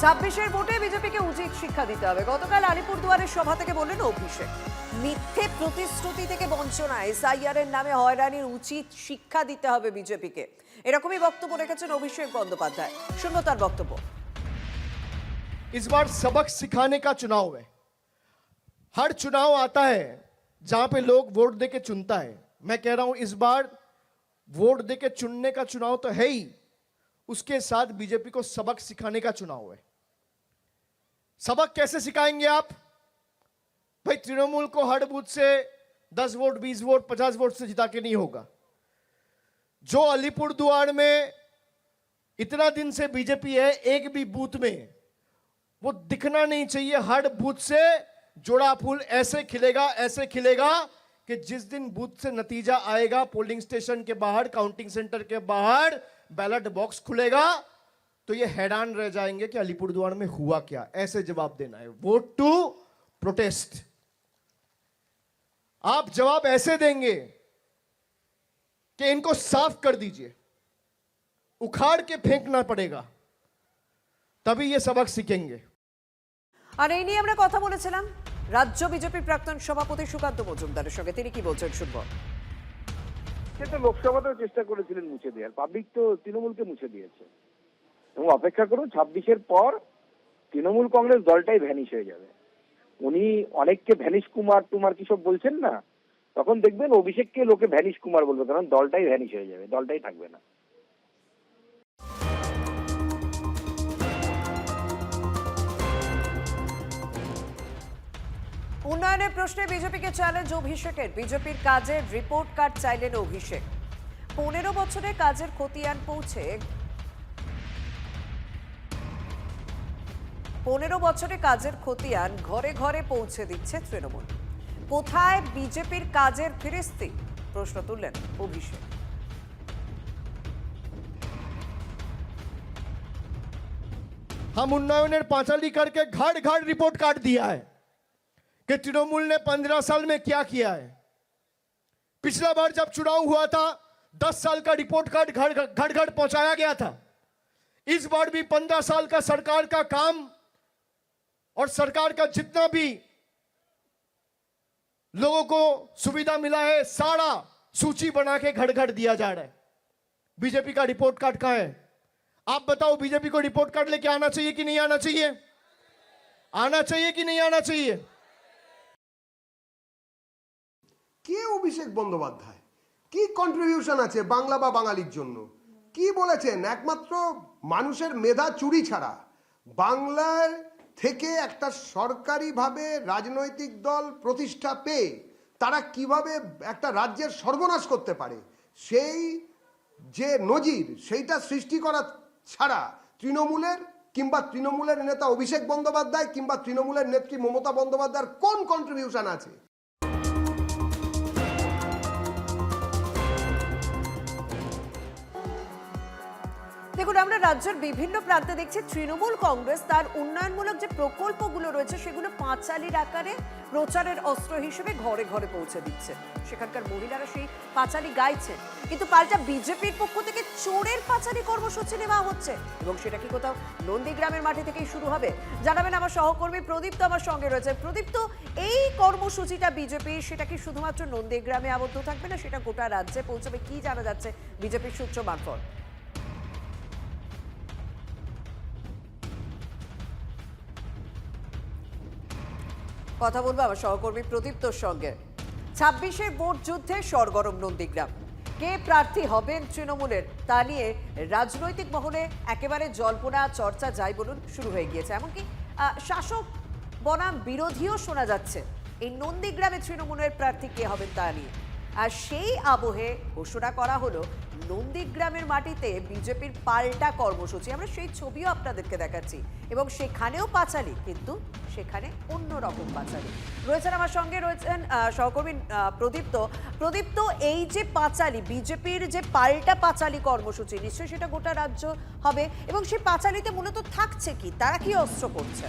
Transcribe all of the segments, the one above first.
ছাব্বিশের ভোটে বিজেপিকে উচিত শিক্ষা দিতে হবে গতকাল আলিপুরদুয়ারের সভা থেকে বললেন অভিষেক মিথ্যে প্রতিশ্রুতি থেকে বঞ্চনা এসআইআর এর নামে হয়রানির উচিত শিক্ষা দিতে হবে বিজেপিকে এরকমই বক্তব্য রেখেছেন অভিষেক বন্দ্যোপাধ্যায় শুনবো তার বক্তব্য इस बार सबक सिखाने का चुनाव है हर चुनाव आता है जहां पे लोग वोट दे के चुनता है मैं कह रहा हूं इस बार वोट दे के चुनने का चुनाव तो है ही उसके साथ बीजेपी को सबक सिखाने का चुनाव है सबक कैसे सिखाएँगे आप? भाई तृणमूल को हर बूथ से दस वोट, बीस वोट, पचास वोट से जिता के नहीं होगा। जो अलीपुर दुआर में इतना दिन से बीजेपी है, एक भी बूथ में, वो दिखना नहीं चाहिए। हर बूथ से जोड़ा फूल ऐसे खिलेगा ऐसे खिलेगा कि जिस दिन बूथ से नतीजा आएगा, पोलिंग स्टेशन के बाहर, काउंटिंग सेंटर के बाहर, बैलेट बॉक्स खुलेगा तो ये हैरान रह जाएंगे कि अलीपुरद्वार में हुआ क्या ऐसे जवाब देना है वोट टू प्रोटेस्ट आप जवाब ऐसे देंगे कि इनको साफ कर दीजिए उखाड़ के फेंकना पड़ेगा तभी ये सबक सीखेंगे আর এই নিয়ে আমরা কথা বলেছিলাম রাজ্য বিজেপির প্রাক্তন সভাপতি সুকান্ত মজুমদারের সঙ্গে তিনি কি বলছেন শুনবো সে তো লোকসভাতেও চেষ্টা করেছিলেন মুছে দেওয়ার পাবলিক তো তৃণমূলকে মুছে দিয়েছে এবং অপেক্ষা করুন, ছাব্বিশের পর তৃণমূল কংগ্রেস দলটাই ভ্যানিশ হয়ে যাবে। উনি অনেককে ভ্যানিশ কুমার টুমার কি সব বলছেন না? তখন দেখবেন অভিষেককে লোকে ভ্যানিশ কুমার বলবে, কারণ দলটাই ভ্যানিশ হয়ে যাবে, দলটাই থাকবে না। উন্নয়নের প্রশ্নে বিজেপিকে চ্যালেঞ্জ অভিষেকের। বিজেপির কাজের রিপোর্ট কার্ড চাইলেন অভিষেক। পনেরো বছরে কাজের খতিয়ান পৌঁছে পনেরো বছরে কাজের খতিয়ান ঘরে ঘরে পৌঁছে দিচ্ছে তৃণমূল কোথায় বিজেপির কাজের ফিরিস্তি প্রশ্ন তুললেন অভিষেক हम उन्नयन पांचाली करके घर घर रिपोर्ट कार्ड दिया है कि तृणमूल ने पंद्रह साल में क्या किया है पिछला बार जब चुनाव हुआ था दस साल का रिपोर्ट कार्ड घर घर घर पहुंचाया गया था इस बार भी पंद्रह साल का सरकार का काम और सरकार का जितना भी लोगों को सुविधा मिला है सारा सूची बना के घर घर दिया जा रहा है बीजेपी का रिपोर्ट कार्ड कहां है आप बताओ बीजेपी को रिपोर्ट कार्ड लेके आना चाहिए कि नहीं आना चाहिए आना चाहिए कि नहीं आना चाहिए কে অভিষেক বন্দ্যোপাধ্যায় কি কন্ট্রিবিউশন আছে বাংলা বা বাঙালির জন্য কি বলেছেন একমাত্র মানুষের মেধা চুরি ছাড়া বাংলার থেকে একটা সরকারিভাবে রাজনৈতিক দল প্রতিষ্ঠা পেয়ে তারা কীভাবে একটা রাজ্যের সর্বনাশ করতে পারে, সেই যে নজির সেইটা সৃষ্টি করা ছাড়া তৃণমূলের কিংবা তৃণমূলের নেতা অভিষেক বন্দ্যোপাধ্যায় কিংবা তৃণমূলের নেত্রী মমতা বন্দ্যোপাধ্যায়ের কোন কন্ট্রিবিউশন আছে? দেখুন, আমরা রাজ্যের বিভিন্ন প্রান্তে দেখছি তৃণমূল কংগ্রেস তার উন্নয়নমূলক যে প্রকল্পগুলো রয়েছে, সেগুলো পাঁচালির আকারে প্রচারের অস্ত্র হিসেবে ঘরে ঘরে পৌঁছে দিচ্ছে। সেখানকার মহিলারা সেই পাঁচালি গাইছেন। কিন্তু পাল্টা বিজেপির পক্ষ থেকে চোরের পাঁচালি কর্মসূচি নেওয়া হচ্ছে এবং সেটা কি কোথাও নন্দীগ্রামের মাটি থেকেই শুরু হবে? জানাবেন আমার সহকর্মী প্রদীপ্ত আমার সঙ্গে রয়েছে। প্রদীপ্ত এই কর্মসূচিটা বিজেপির সেটা কি শুধুমাত্র নন্দীগ্রামে আবদ্ধ থাকবে না, সেটা গোটা রাজ্যে পৌঁছবে? কি জানা যাচ্ছে বিজেপির সূত্র মারফত? কথা বলব আমার সহকর্মী প্রদীপ্তর সঙ্গে। ছাব্বিশের ভোট যুদ্ধে সরগরম নন্দীগ্রাম। কে প্রার্থী হবেন তৃণমূলের তা নিয়ে রাজনৈতিক মহলে একেবারে জল্পনা, চর্চা, যাই বলুন, শুরু হয়ে গিয়েছে। এমনকি শাসক বনাম বিরোধীও শোনা যাচ্ছে। এই নন্দীগ্রামে তৃণমূলের প্রার্থী কে হবেন তা নিয়ে? আর সেই আবহে ঘোষণা করা হলো, নন্দীগ্রামের মাটিতে বিজেপির পাল্টা কর্মসূচি। আমরা সেই ছবিও আপনাদেরকে দেখাচ্ছি। এবং সেখানেও পাঁচালি, কিন্তু সেখানে অন্য রকম পাঁচালি। রয়েছেন আমার সঙ্গে রয়েছেন সহকর্মী প্রদীপ্ত প্রদীপ্ত এই যে পাঁচালি, বিজেপির যে পাল্টা পাঁচালি কর্মসূচি, নিশ্চয়ই সেটা গোটা রাজ্য হবে। এবং সেই পাঁচালিতে মূলত থাকছে কি? তারা কি অস্ত্র করছে?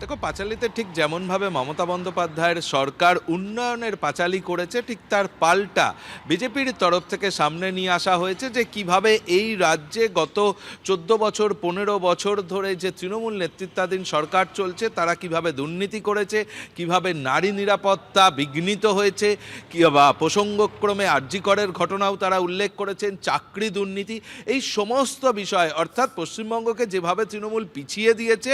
দেখো, পাঁচালিতে ঠিক যেমনভাবে মমতা বন্দ্যোপাধ্যায়ের সরকার উন্নয়নের পাঁচালি করেছে, ঠিক তার পাল্টা বিজেপির তরফ থেকে সামনে নিয়ে আসা হয়েছে যে কীভাবে এই রাজ্যে গত চোদ্দ বছর, পনেরো বছর ধরে যে তৃণমূল নেতৃত্বাধীন সরকার চলছে, তারা কীভাবে দুর্নীতি করেছে, কীভাবে নারী নিরাপত্তা বিঘ্নিত হয়েছে বা প্রসঙ্গক্রমে আর্যিকরের ঘটনাও তারা উল্লেখ করেছেন, চাকরি দুর্নীতি, এই সমস্ত বিষয়, অর্থাৎ পশ্চিমবঙ্গকে যেভাবে তৃণমূল পিছিয়ে দিয়েছে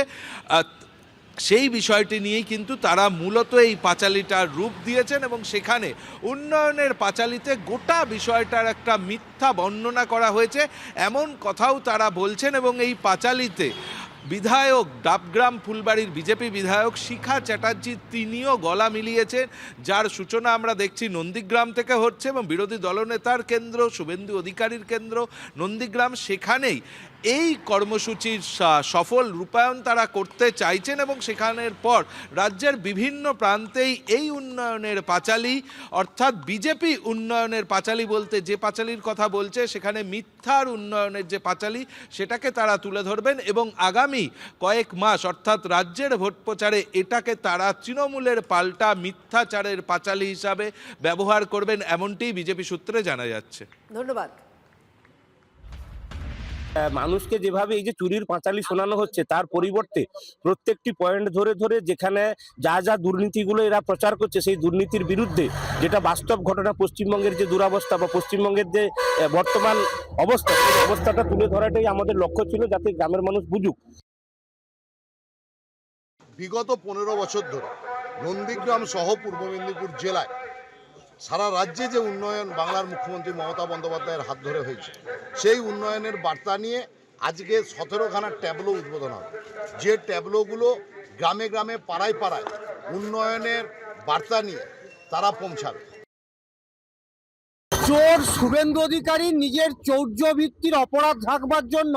সেই বিষয়টি নিয়েই কিন্তু তারা মূলত এই পাঁচালিটার রূপ দিয়েছেন এবং সেখানে উন্নয়নের পাঁচালিতে গোটা বিষয়টার একটা মিথ্যা বর্ণনা করা হয়েছে। এমন কথাও তারা বলছেন এবং এই পাঁচালিতে বিধায়ক ডাবগ্রাম ফুলবাড়ির বিজেপি বিধায়ক শিখা চ্যাটার্জি তিনিও গলা মিলিয়েছেন, যার সূচনা আমরা দেখছি নন্দীগ্রাম থেকে হচ্ছে এবং বিরোধী দলনেতার কেন্দ্র, শুভেন্দু অধিকারীর কেন্দ্র, নন্দীগ্রাম সেখানেই। এই কর্মসূচির সফল রূপায়ণ তারা করতে চাইছেন এবং সেখানের পর রাজ্যের বিভিন্ন প্রান্তেই এই উন্নয়নের পাঁচালি, অর্থাৎ বিজেপি উন্নয়নের পাঁচালি বলতে যে পাঁচালির কথা বলছে, সেখানে মিথ্যার উন্নয়নের যে পাঁচালি, সেটাকে তারা তুলে ধরবেন এবং আগামী কয়েক মাস অর্থাৎ রাজ্যের ভোট প্রচারে এটাকে তারা তৃণমূলের পাল্টা মিথ্যাচারের পাঁচালি হিসাবে ব্যবহার করবেন এমনটি বিজেপি সূত্রে জানা যাচ্ছে। ধন্যবাদ। মানুষকে যেভাবে এই যে চুরির পাঁচালি শোনানো হচ্ছে তার পরিবর্তে প্রত্যেকটি পয়েন্ট ধরে ধরে যেখানে যা যা দুর্নীতিগুলো এরা প্রচার করছে সেই দুর্নীতির বিরুদ্ধে যেটা বাস্তব ঘটনা পশ্চিমবঙ্গের যে দুরাবস্থা বা পশ্চিমবঙ্গের যে বর্তমান অবস্থা সেই অবস্থাটা তুলে ধরাটাই আমাদের লক্ষ্য ছিল যাতে গ্রামের মানুষ বুঝুক। বিগত পনেরো বছর ধরে নন্দীগ্রাম সহ পূর্ব মেদিনীপুর জেলায় সারা রাজ্যে যে উন্নয়ন বাংলার মুখ্যমন্ত্রী মমতা বন্দ্যোপাধ্যায়ের হাত ধরে হয়েছে, সেই উন্নয়নের বার্তা নিয়ে আজকে সতেরোখানা ট্যাবলো উদ্বোধন হবে। যে ট্যাবলোগুলো গ্রামে গ্রামে, পাড়ায় পাড়ায় উন্নয়নের বার্তা নিয়ে তারা পৌঁছাবে। চোর শুভেন্দু অধিকারী নিজের চৌর্য ভিত্তির অপরাধ ঢাকবার জন্য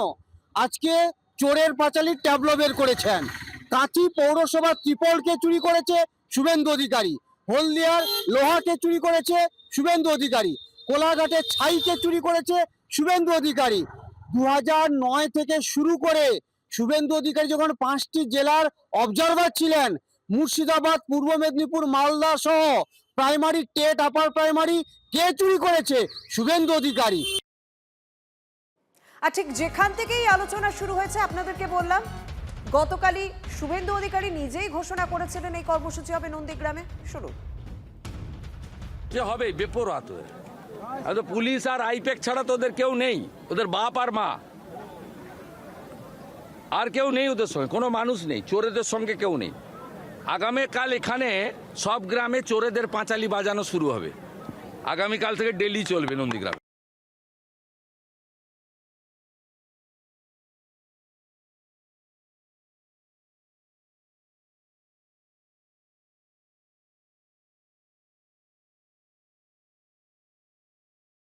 আজকে চোরের পাঁচালির ট্যাবলো বের করেছেন। কাঁচি পৌরসভা ত্রিপলকে চুরি করেছে শুভেন্দু অধিকারী। হলদিয়ার লোহাকে চুরি করেছে শুভেন্দু অধিকারী। কোলাঘাটের ছাইকে চুরি করেছে শুভেন্দু অধিকারী। দু নয় থেকে শুরু করে শুভেন্দু অধিকারী যখন পাঁচটি জেলার অবজারভার ছিলেন, মুর্শিদাবাদ, পূর্ব মেদিনীপুর, মালদা সহ প্রাইমারি টেট আপার প্রাইমারি কে চুরি করেছে? শুভেন্দু অধিকারী। আর ঠিক যেখান থেকেই আলোচনা শুরু হয়েছে, আপনাদেরকে বললাম গতকালই শুভেন্দু অধিকারী নিজেই ঘোষণা করেছিলেন এই কর্মসূচি হবে নন্দীগ্রামে। শুরু যে হবে? বেপরোয়া তো পুলিশ আর আইপ্যাক ছাড়া তো ওদের কেউ নেই। ওদের বাপ আর মা। আর কেউ নেই ওদের সঙ্গে। কোনো মানুষ নেই। চোরেদের সঙ্গে কেউ নেই। আগামীকাল এখানে সব গ্রামে চোরেদের পাঁচালি বাজানো শুরু হবে। আগামীকাল থেকে ডেলি চলবে নন্দীগ্রামে।